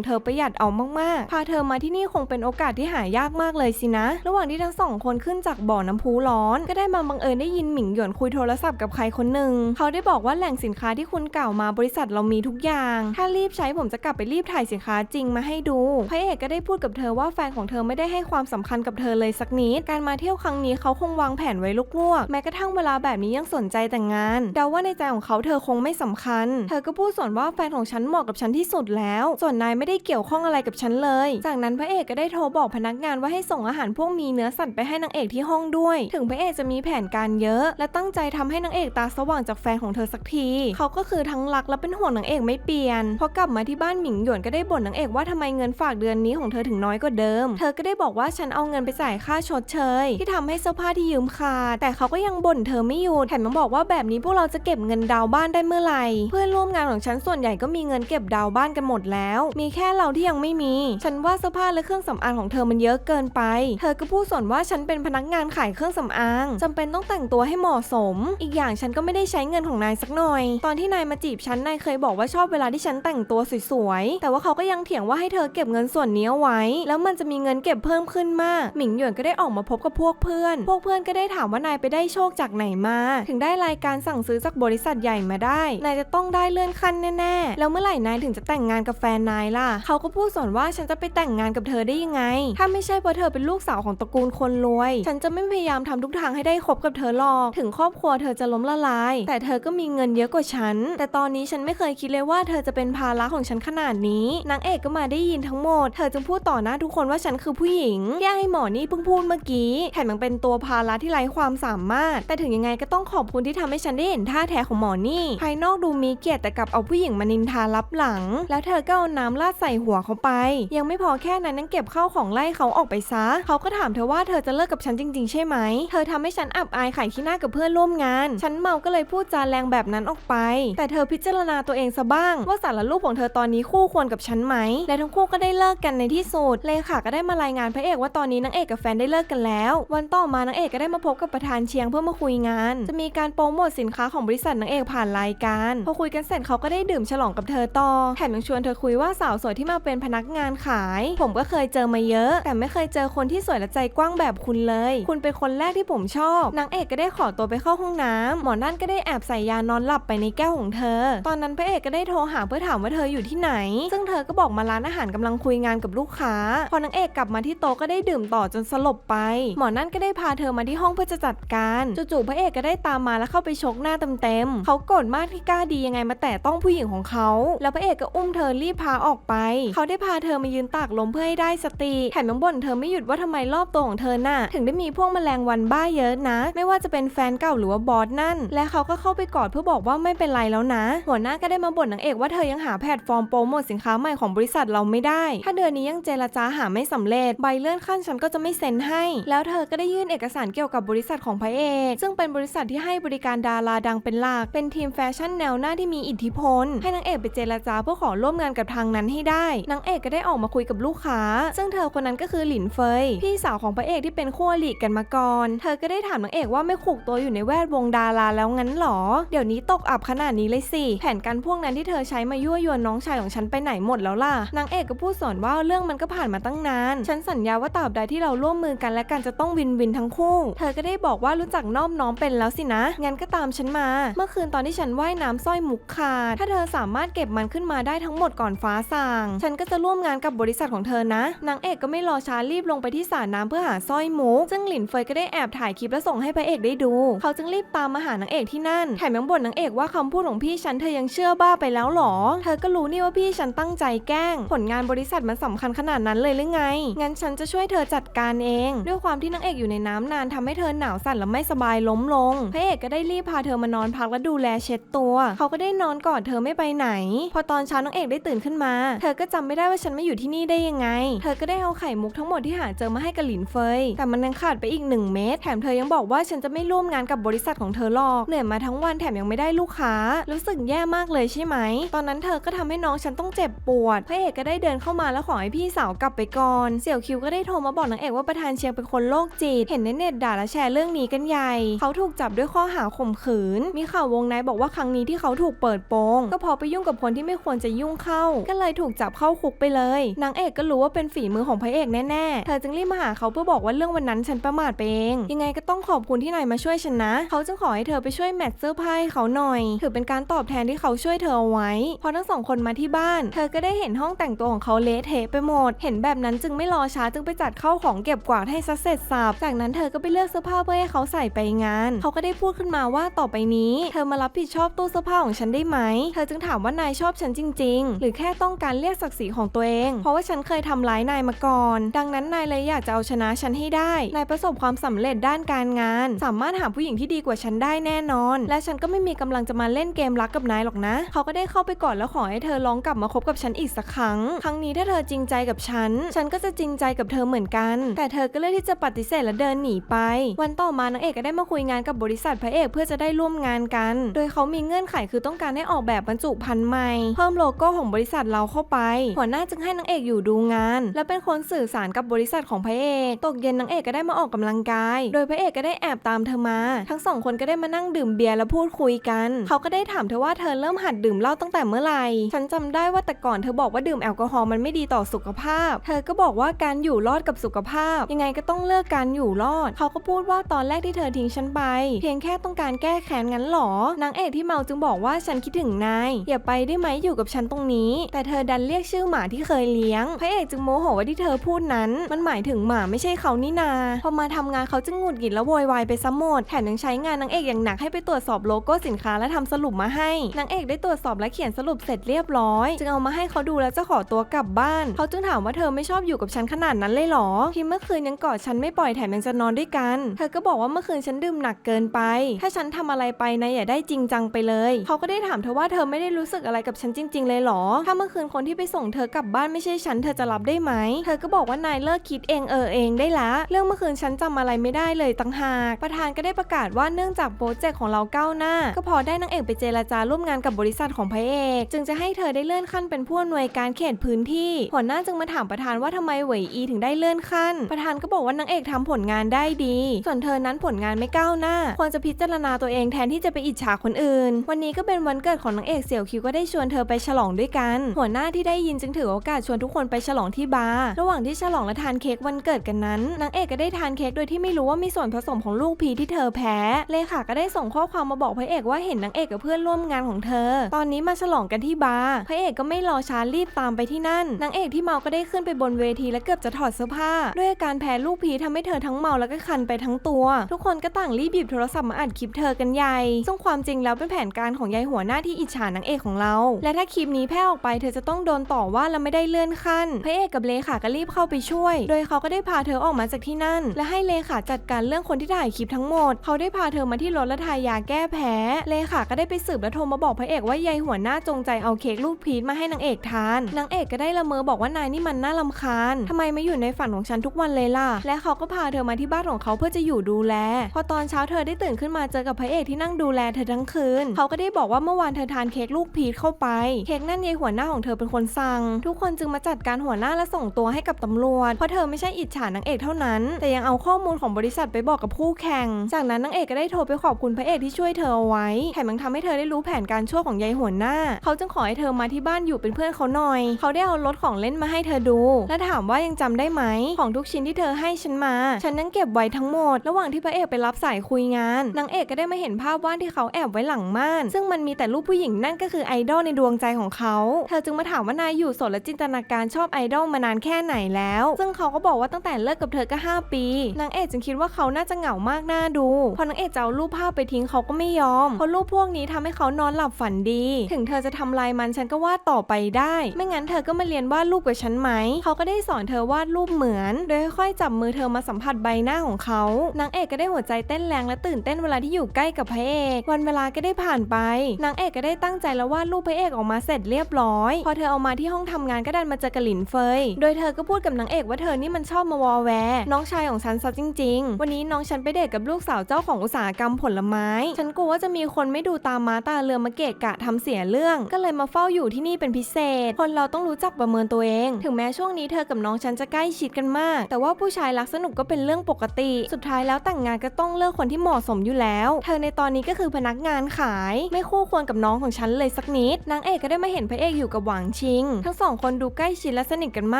งเธอประหยัดเอามากๆ พาเธอมาที่นี่คงเป็นโอกาสที่หายากมากเลยสินะ ระหว่างที่ทั้งสองคนขึ้นจากบ่อน้ำพุร้อน ก็ได้มาบังเอิญได้ยินหมิงหยวนคุยโทรศัพท์กับใครคนหนึ่ง เขาได้บอกว่าแหล่งสินค้าที่คุณกล่าวมาบริษัทเรามีทุกอย่าง ถ้ารีบใช้ผมจะกลับไปรีบถ่ายสินค้าจริงมาให้ดู พระเอกก็ได้พูดกับเธอว่าแฟนของเธอไม่ได้ให้ความสำคัญกับเธอเลยสักนิด การมาเที่ยวครั้งนี้เขาคงวางแผนไว้ลวกๆแม้กระทั่งเวลาแบบนี้ยังสนใจแต่งงาน เดาว่าในใจของเขาเธอคงไม่สำคัญ เธอก็พูดส่วนว่าแฟนของฉันเหมาะกับฉันที่สุดแล้ว ส่วนนายไม่ได้เกี่ยวข้องอะไรกับฉันเลย จากนั้นพระเอกก็ได้โทรบอกพนักงานว่าให้ส่งอาหารพวกมีเนื้อสัตว์ไปให้นางเอกที่ห้องด้วย ถึงพระเอกจะมีแผนการเยอะ และตั้งใจทำให้นางเอกตาสว่างจากแฟนของเธอสักที เขาก็คือทั้งรักและเป็นห่วงนางเอกไม่เปลี่ยน พอกลับมาที่บ้านหมิงหยวนก็ได้บ่นนางเอกว่าทำไมเงินฝากเดือนนี้ของเธอถึงน้อยกว่าเดิม เธอก็ได้บอกว่าฉันเอาเงินไปจ่ายค่าชดเชย ที่ทำให้เสื้อผ้าที่ยืมขาด แต่เขาก็ยังบ่นเธอไม่หยุด แถมยังบอกว่าแบบนี้พวกเราจะเก็บเงินดาวบ้านได้เมื่อไหร่ เพื่อนร่วมงานของฉันส่วนใหญ่ก็มีเงินเก็บดาวบ้านกันหมดแล้ว มีแค่เราที่ยังไม่มี ฉันว่าเสื้อผ้าและเครื่องสำอางของเธอมันเยอะเกินไป เธอก็พูดสอนว่าฉันเป็นพนักงานขายเครื่องสำอางจำเป็นต้องแต่งตัวให้เหมาะสม อีกอย่างฉันก็ไม่ได้ใช้เงินของนายสักหน่อย ตอนที่นายมาจีบฉันนายเคยบอกว่าชอบเวลาที่ฉันแต่งตัวสวยๆ แต่ว่าเขาก็ยังเถียงว่าให้เธอเก็บเงินส่วนนี้ไว้ แล้วมันจะมีเงินเก็บเพิ่มขึ้นมาก หมิงหยวนก็ได้ออกมาพบกับพวกเพื่อน พวกเพื่อนก็ได้ถามว่านายไปได้โชคจากไหนมา ถึงได้รายการสั่งซื้อจากบริษัทใหญ่มาได้ นายจะต้องได้เลื่อนขั้นแน่แล้วเมื่อไหร่นายถึงจะแต่งงานกับแฟนนายล่ะ เขาก็พูดสอนว่าฉันจะไปแต่งงานกับเธอได้ยังไง ถ้าไม่ใช่เพราะเธอเป็นลูกสาวของตระกูลคนรวย ฉันจะไม่พยายามทำทุกทางให้ได้คบกับเธอหรอก ถึงครอบครัวเธอจะล้มละลาย แต่เธอก็มีเงินเยอะกว่าฉัน แต่ตอนนี้ฉันไม่เคยคิดเลยว่าเธอจะเป็นภาระของฉันขนาดนี้ นางเอกก็มาได้ยินทั้งหมด เธอจึงพูดต่อหน้าทุกคนว่าฉันคือผู้หญิงที่ไอ้หมอนี่เพิ่งพูดเมื่อกี้แถมยังเป็นตัวภาระที่ไร้ความสามารถ แต่ถึงยังไงก็ต้องขอบคุณที่ทำให้ฉันได้เห็นท่าแท้ของหมอนี่ ภายนอกดูมีเกียรติแต่กลับเอาผู้หญิงมานินทารับหลัง แล้วเธอก็เอาน้ำราดใส่หัวเขาไป ยังไม่พอแค่นั้นยังเก็บข้าวของไล่เขาออกไปซะ เขาก็ถามเธอว่าเธอจะเลิกกับฉันจริง ๆ ใช่ไหม เธอทำให้ฉันอับอายขายขี้หน้ากับเพื่อนร่วมงาน ฉันเมาก็เลยพูดจาแรงแบบนั้นออกไป แต่เธอพิจารณาตัวเองซะบ้าง ว่าสารรูปของเธอตอนนี้คู่ควรกับฉันไหม และทั้งคู่ก็ได้เลิกกันในที่สุดเลขาก็ได้มารายงานพระเอกว่าตอนนี้นางเอกกับแฟนได้เลิกกันแล้ว วันต่อมานางเอกก็ได้มาพบกับประธานเชียงเพื่อมาคุยงาน จะมีการโปรโมทสินค้าของบริษัทนางเอกผ่านรายการ พอคุยกันเสร็จเขาก็ได้ดื่มฉลองกับเธอต่อแถมยังชวนเธอคุยว่าสาวสวยที่มาเป็นพนักงานขาย ผมก็เคยเจอมาเยอะ แต่ไม่เคยเจอคนที่สวยและใจกว้างแบบคุณเลย คุณเป็นคนแรกที่ผมชอบนางเอกก็ได้ขอตัวไปเข้าห้องน้ำหมอนั่นก็ได้แอบใส่ยานอนหลับไปในแก้วของเธอ ตอนนั้นพระเอกก็ได้โทรหาเพื่อถามว่าเธออยู่ที่ไหน ซึ่งเธอก็บอกมาร้านอาหารกำลังคุยงานกับลูกค้า พอนางเอกกลับมาที่โต๊ะก็ได้ดื่มต่อจนสลบไป หมอนั่นก็ได้พาเธอมาที่ห้องเพื่อจะจัดการจู่ๆพระเอกก็ได้ตามมาแล้วเข้าไปชกหน้าเต็มๆเขาโกรธมากที่กล้าดียังไงมาแตะต้องผู้หญิงของเขา แล้วพระเอกก็อุ้มเธอรีบพาออกไป เขาได้พาเธอมายืนตากลมเพื่อให้ได้สติแถมยังบ่นเธอไม่หยุดว่าทำไมรอบตัวของเธอน่ะ ถึงได้มีพวกแมลงวันบ้าเยอะนะ ไม่ว่าจะเป็นแฟนเก่าหรือว่าบอสนั่น และเขาก็เข้าไปกอดเพื่อบอกว่าไม่เป็นไรแล้วนะ หัวหน้าก็ได้มาบ่นนางเอกว่าเธอยังหาแพลตฟอร์มโปรโมทสินค้าใหม่ของบริษัทเราไม่ได้ ถ้าเดือนนี้ยังเจรจาหาไม่สำเร็จใบเลื่อนขั้นฉันก็จะไม่เซ็นให้ แล้วเธอก็ได้ยื่นเอกสารเกี่ยวกับบริษัทของพระเอก ซึ่งเป็นบริษัทที่ให้บริการดาราดังเป็นหลักเป็นทีมแฟชั่นแนวหน้าที่มีอิทธิพลให้นางเอกไปเจรจาเพื่อขอร่วมงานกับทางนั้นให้ได้นางเอกก็ได้ออกมาคุยกับลูกค้า ซึ่งเธอคนนั้นก็คือหลินเฟยพี่สาวของพระเอกที่เป็นคู่อริกันมาก่อน เธอก็ได้ถามนางเอกว่าไม่ขูกตัวอยู่ในแวดวงดาราแล้วงั้นหรอ เดี๋ยวนี้ตกอับขนาดนี้เลยสิ แผนการพวกนั้นที่เธอใช้มายั่วยวนน้องชายของฉันไปไหนหมดแล้วล่ะนางเอกก็พูดสอนว่าเรื่องมันก็ผ่านมาตั้งนาน ฉันสัญญาว่าตราบใดที่เราร่วมมือกันและกันจะต้องวินวินทั้งคู่ เธอก็ได้บอกว่ารู้จักนอบน้อมเป็นแล้วสินะงั้นก็ตามฉันมา เมื่อคืนตอนที่ฉันว่ายน้ำสร้อยมุกขาดถ้าเธอสาามารถเก็บมันขึ้นมาได้ทั้งหมดก่อนฟ้าสางฉันก็จะร่วมงานกับบริษัทของเธอนะ นางเอกก็ไม่รอช้ารีบลงไปที่สระน้ำเพื่อหาสร้อยมุก ซึ่งหลินเฟยก็ได้แอบถ่ายคลิปแล้วส่งให้พระเอกได้ดู เขาจึงรีบตามมาหานางเอกที่นั่น แถมยังบ่นนางเอกว่าคำพูดของพี่ฉันเธอยังเชื่อบ้าไปแล้วหรอ เธอก็รู้นี่ว่าพี่ฉันตั้งใจแกล้ง ผลงานบริษัทมันสำคัญขนาดนั้นเลยหรือไง งั้นฉันจะช่วยเธอจัดการเอง ด้วยความที่นางเอกอยู่ในน้ำนานทำให้เธอหนาวสั่นและไม่สบายล้มลง พระเอกก็ได้รีบพาเธอมานอนพักและดูแลเช็ดตัว เขาก็ได้นอนกอดเธอไม่ไปไหน พอตอนเช้านางเอกได้ตื่นขึ้นมา เธอก็จำไม่ได้ว่าฉันไม่อยู่ที่นี่ได้ยังไง เธอก็ได้เอาไข่มุกทั้งหมดที่หาเจอมาให้กับหลินเฟย แต่มันยังขาดไปอีกหนึ่งเม็ด แถมเธอยังบอกว่าฉันจะไม่ร่วมงานกับบริษัทของเธอหรอก เหนื่อยมาทั้งวันแถมยังไม่ได้ลูกค้า รู้สึกแย่มากเลยใช่ไหม ตอนนั้นเธอก็ทำให้น้องฉันต้องเจ็บปวด พระเอกก็ได้เดินเข้ามาแล้วขอให้พี่สาวกลับไปก่อน เสี่ยวคิวก็ได้โทรมาบอกนางเอกว่าประธานเชียงเป็นคนโรคจิต เห็นในเน็ตด่าและแชร์เรื่องนี้กันใหญ่ เขาถูกจับด้วยข้อหาข่มขืน มีข่าววงในบอกว่าครั้งนี้ที่เขาถูกเปิดโปงก็เพราะไปยุ่งกับคนที่ไม่ควรจะยุ่งเข้า ก็เลยถูกจับเข้าคุกไปเลยนางเอกก็รู้ว่าเป็นฝีมือของพระเอกแน่ๆ เธอจึงรีบมาหาเขาเพื่อบอกว่าเรื่องวันนั้นฉันประมาทไปเอง ยังไงก็ต้องขอบคุณที่นายมาช่วยฉันนะ เขาจึงขอให้เธอไปช่วยแมทเสื้อผ้าให้เขาหน่อย ถือเป็นการตอบแทนที่เขาช่วยเธอเอาไว้ พอทั้งสองคนมาที่บ้าน เธอก็ได้เห็นห้องแต่งตัวของเขาเละเทะไปหมด เห็นแบบนั้นจึงไม่รอช้าจึงไปจัดเข้าของเก็บกวาดให้ซะเสร็จสับจากนั้นเธอก็ไปเลือกเสื้อผ้าเพื่อให้เขาใส่ไปงาน เขาก็ได้พูดขึ้นมาว่าต่อไปนี้ เธอมารับผิดชอบตู้เสื้อผ้าของฉันได้ไหม เธอจึงถามว่านายชอบฉันจริง ๆ หรือแค่ต้องการเรียกศักดิ์ศรีของตัวเอง เพราะว่าฉันเคยทำร้ายนายมาก่อน ดังนั้นนายเลยอยากจะเอาชนะฉันให้ได้ นายประสบความสำเร็จด้านการงาน สามารถหาผู้หญิงที่ดีกว่าฉันได้แน่นอน และฉันก็ไม่มีกำลังจะมาเล่นเกมรักกับนายหรอกนะ เขาก็ได้เข้าไปกอดแล้วขอให้เธอลองกลับมาคบกับฉันอีกสักครั้ง ครั้งนี้ถ้าเธอจริงใจกับฉัน ฉันก็จะจริงใจกับเธอเหมือนกัน แต่เธอก็เลือกที่จะปฏิเสธและเดินหนีไป วันต่อมานางเอกก็ได้มาคุยงานกับบริษัทพระเอกเพื่อจะได้ร่วมงานกัน โดยเขามีเงื่อนไขคือต้องการให้ออกแบบบรรจุภัณฑ์ใหม่ เพิ่มโลโก้ของบริษัทเราเข้าไป หัวหน้าจึงให้นางเอกอยู่ดูงาน และเป็นคนสื่อสารกับบริษัทของพระเอก ตกเย็นนางเอกก็ได้มาออกกำลังกาย โดยพระเอกก็ได้แอบตามเธอมา ทั้งสองคนก็ได้มานั่งดื่มเบียร์และพูดคุยกัน เขาก็ได้ถามเธอว่าเธอเริ่มหัดดื่มเหล้าตั้งแต่เมื่อไหร่ ฉันจำได้ว่าแต่ก่อนเธอบอกว่าดื่มแอลกอฮอล์มันไม่ดีต่อสุขภาพ เธอก็บอกว่าการอยู่รอดกับสุขภาพ ยังไงก็ต้องเลิกการอยู่รอด เขาก็พูดว่าตอนแรกที่เธอทิ้งฉันไป เพียงแค่ต้องการแก้แค้นงั้นหรอนางเอกที่เมาจึงบอกว่าฉันคิดถึงนายอย่าไปได้ไหมอยู่กับฉันตรงนี้ แต่เธอดันเรียกชื่อหมาที่เคยเลี้ยง พระเอกจึงโมโหว่าที่เธอพูดนั้น มันหมายถึงหมาไม่ใช่เขานี่นา พอมาทำงานเขาจึงหงุดหงิดและโวยวายไปซะหมด แถมยังใช้งานนางเอกอย่างหนักให้ไปตรวจสอบโลโก้สินค้าและทำสรุปมาให้ นางเอกได้ตรวจสอบและเขียนสรุปเสร็จเรียบร้อย จึงเอามาให้เขาดูแล้วจะขอตัวกลับบ้าน เขาจึงถามว่าเธอไม่ชอบอยู่กับฉันขนาดนั้นเลยหรอที่เมื่อคืนยังกอดฉันไม่ปล่อยแถมยังจะนอนด้วยกัน เธอก็บอกว่าเมื่อคืนฉันดื่มหนักเกินไป ถ้าฉันทำอะไรไปนะอย่าได้จริงจังไปเลย เขาก็ได้ถามเธอว่าเธอไม่ได้รู้สึกอะไรกับฉันจริง ๆ เลยเหรอ ถ้าเมื่อคืนคนที่ไปส่งเธอกลับบ้านไม่ใช่ฉันเธอจะรับได้ไหม เธอก็บอกว่านายเลิกคิดเองเออเองได้ละ เรื่องเมื่อคืนฉันจำอะไรไม่ได้เลยตั้งหาก ประธานก็ได้ประกาศว่าเนื่องจากโปรเจกต์ของเราก้าวหน้า ก็พอได้นางเอกไปเจรจาร่วมงานกับบริษัทของพระเอก จึงจะให้เธอได้เลื่อนขั้นเป็นผู้อำนวยการเขตพื้นที่หัวหน้าจึงมาถามประธานว่าทำไมเหวยอีถึงได้เลื่อนขั้น ประธานก็บอกว่านางเอกทำผลงานได้ดี ส่วนเธอนั้นผลงานไม่ก้าวหน้า ควรจะพิจารณาตัวเองแทนที่จะไปอิจฉาคนอื่น วันนี้ก็เป็นวันเกิดของนางเอกเสี่ยวคิวก็ได้ชวนเธอไปฉลองด้วยกัน หัวหน้าที่ได้ยินจึงถือโอกาสชวนทุกคนไปฉลองที่บาร์ระหว่างที่ฉลองและทานเค้กวันเกิดกันนั้นนางเอกก็ได้ทานเค้กโดยที่ไม่รู้ว่ามีส่วนผสมของลูกพีที่เธอแพ้เลขาก็ได้ส่งข้อความมาบอกพระเอกว่าเห็นนางเอกกับเพื่อนร่วมงานของเธอ ตอนนี้มาฉลองกันที่บาร์พระเอกก็ไม่รอช้ารีบตามไปที่นั่นนางเอกที่เมาก็ได้ขึ้นไปบนเวทีและเกือบจะถอดเสื้อผ้า ด้วยอาการแพ้ลูกพีทำให้เธอทั้งเมาแล้วก็คันไปทั้งตัว ทุกคนก็ต่างรีบหยิบโทรศัพท์มาอัดคลิปเธอกันใหญ่ซึ่งความจริงแล้วเป็นแผนการของยายหัวหน้าที่อิจฉานางเอกของเรา และถ้าคลิปนี้แพร่ออกไปเธอจะต้องโดนต่อว่าและไม่ได้เลื่อนขั้นพระเอกกับเลขาก็รีบเข้าไปช่วย โดยเขาก็ได้พาเธอออกมาจากที่นั่น และให้เลขาจัดการเรื่องคนที่ถ่ายคลิปทั้งหมด เขาได้พาเธอมาที่รถและทายาแก้แพ้เลขาก็ได้ไปสืบและโทรมาบอกพระเอกว่ายายหัวหน้าจงใจเอาเค้กลูกพีชมาให้นางเอกทานนางเอกก็ได้ละเมอบอกว่านายนี่มันน่าลำคาญทำไมไมาอยู่ในฝันของฉันทุกวันเลยล่ะ และเขาก็พาเธอมาที่บ้านของเขาเพื่อจะอยู่ดูแล พอตอนเช้าเธอได้ตื่นขึ้นมาเจอกับพระเอกที่นั่งดูแลเธอทั้งคืน เขาก็ได้บอกว่าเมื่อวานเธอทานเค้กลูกพีชเข้าไป เค้กนั่นยายหัวหน้าของเธอเป็นคนสั่ง ทุกคนจึงมาจัดการหัวหน้าและส่งตัวให้กับตำรวจ เพราะเธอไม่ใช่อิจฉานางเอกเท่านั้น แต่ยังเอาข้อมูลของบริษัทไปบอกกับคู่แข่ง จากนั้นนางเอกก็ได้โทรไปขอบคุณพระเอกที่ช่วยเธอเอาไว้ แถมยังทำให้เธอได้รู้แผนการชั่วของยายหัวหน้า เขาจึงขอให้เธอมาที่บ้านอยู่เป็นเพื่อนเขาหน่อย เขาได้เอารถของเล่นมาให้เธอดู และถามว่ายังจำได้ไหม ของทุกชิ้นที่เธอให้ฉันมา ฉันนั่งเก็บไว้ทั้งหมด ระหว่างที่พระเอกไปรับสายคุยงาน นางเอกก็ได้มาเห็นภาพวาดที่เขาแอบไว้หลังม่าน ซึ่งมันมีแต่รูปผู้หญิงนั่นก็คือไอดอลในดวงใจของเขา เธอจึงมาถามว่านายอยู่สดและจินตนาการชอบไอดอลมานานแค่ไหนแล้ว ซึ่งเขาก็บอกว่าตั้งแต่เลิกกับเธอก็ 5 ปี นางเอกจึงคิดว่าเขาน่าจะเหงามากน่าดู พอนางเอกจะเอารูปภาพไปทิ้งเขาก็ไม่ยอม เพราะรูปพวกนี้ทำให้เขานอนหลับฝันดี ถึงเธอจะทำลายมันฉันก็วาดต่อไปได้ ไม่งั้นเธอก็มาเรียนวาดรูปกับฉันไหม เขาก็ได้สอนเธอวาดรูปเหมือน โดยค่อยๆจับมือเธอมาสัมผัสใบหน้าของเขา นางเอกก็ได้หัวใจเต้นแรงและตื่นเต้นเวลาที่อยู่ใกล้กับพระเอก วันเวลาก็ได้ผ่านไป นางเอกก็ได้ตั้งใจแล้ววาดรูปพระเอกออกมาเสร็จเรียบร้อย พอเธอเอามาที่ห้องทำงานก็ดันมาเจอกับหลินเฟย โดยเธอก็พูดกับนางเอกว่าเธอนี่มันชอบมาวอแวร์น้องชายของฉันซะจริง ๆ วันนี้น้องฉันไปเดทกับลูกสาวเจ้าของอุตสาหกรรมผลไม้ ฉันกลัวว่าจะมีคนไม่ดูตามมาตาเรือมาเกะกะทำเสียเรื่อง ก็เลยมาเฝ้าอยู่ที่นี่เป็นพิเศษ คนเราต้องรู้จักประเมินตัวเอง ถึงแม้ช่วงนี้เธอกับน้องฉันจะใกล้ชิดกันมาก แต่ว่าผู้ชายรักสนุกก็เป็นเรื่องปกติ สุดท้ายแล้วแต่งงานก็ต้องเลือกคนที่เหมาะสมอยู่แล้ว เธอในตอนนี้ก็คือพนักงานขาย ไม่คู่ควรกับน้องของฉันเลยเลยสักนิดนางเอกก็ได้มาเห็นพระเอกอยู่กับหวางชิง ทั้งสองคนดูใกล้ชิดและสนิทกันม